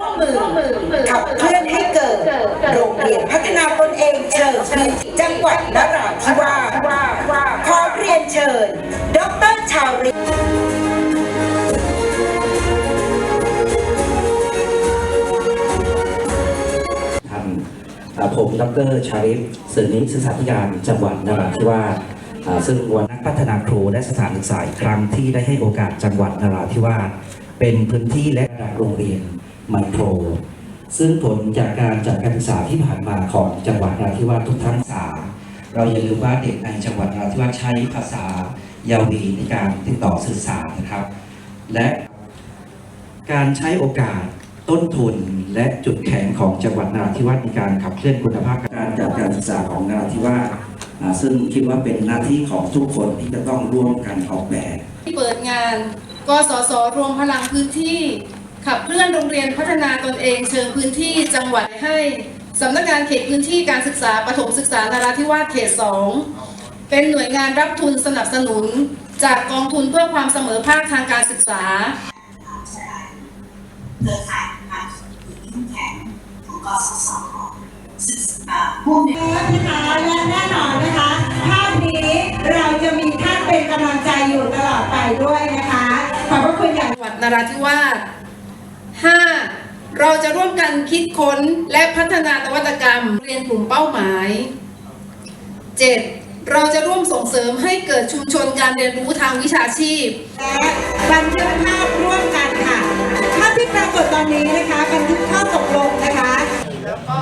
ร่วมมือขับเคลื่อนให้เกิด โรงเรียนพัฒนาตนเองเชิงพาณิชย์จังหวัดนราธิวาสขอเรียนเชิญ ดรชาวริตท่านผมดรชาริฟสือนิศึกษาธิการจังหวัดนราธิวาสซึ่งวันนักพัฒนาครูและสถานศึกษาครั้งที่ได้ให้โอกาสจังหวัดนราธิวาสเป็นพื้นที่และโรงเรียน ไมโคร ซึ่งผลจากการจัดการศึกษาที่ผ่านมาของจังหวัดนราธิวาสทุกทั้งสาเราอย่าลืมว่าเด็กในจังหวัดนราธิวาสใช้ภาษายาวีในการติดต่อสื่อสารนะครับ และการใช้โอกาสต้นทุนและจุดแข็งของจังหวัดนราธิวาสในการขับเคลื่อนคุณภาพการจัดการศึกษาของนราธิวาสซึ่งคิดว่าเป็นหน้าที่ของทุกคนที่จะต้องร่วมกันออกแบบ ที่เปิดงานกสศรวมพลังพื้นที่ ขับเคลื่อนโรงเรียนพัฒนาตนเองเชิงพื้นที่จังหวัดให้สำนักงานเขตพื้นที่การศึกษาประถมศึกษานราธิวาสเขต 2 เป็นหน่วยงานรับทุนสนับสนุน จากกองทุนเพื่อความเสมอภาคทางการศึกษาเครือข่ายความสมดุลที่เข้มแข็งของกสศศึกษาผู้มีนะคะและแน่นอนนะคะภาพนี้เราจะมีท่านเป็นกำลังใจอยู่ตลอดไปด้วยนะคะขอบพระคุณอย่างจังหวัดนราธิวาส 5. เราจะร่วมกันคิดค้นและพัฒนานวัตกรรม เรียนกลุ่มเป้าหมาย 7. เราจะร่วมส่งเสริมให้เกิดชุมชนการเรียนรู้ทางวิชาชีพ และบันทึกภาพร่วมกันค่ะภาพที่ปรากฏตอนนี้นะคะบันทึกข้อตกลงนะคะ แล้วก็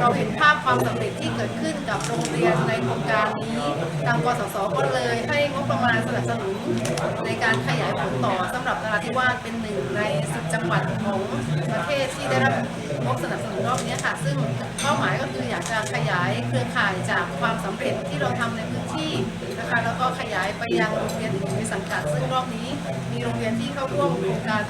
เราเห็นภาพความสำเร็จที่เกิดขึ้นกับโรงเรียนในโครงการนี้ทางกสศก็เลยให้งบประมาณสนับสนุนในการขยายผลต่อสำหรับนราธิวาสเป็นหนึ่งในสิบจังหวัดของประเทศที่ได้รับงบสนับสนุนรอบนี้ค่ะ ซึ่งเป้าหมายก็คืออยากจะขยายเครือข่ายจากความสำเร็จที่เราทำในพื้นที่นะคะแล้วก็ขยายไปยังโรงเรียนอื่นในสังกัด ซึ่งรอบนี้มีโรงเรียนที่เข้าร่วมโครงการ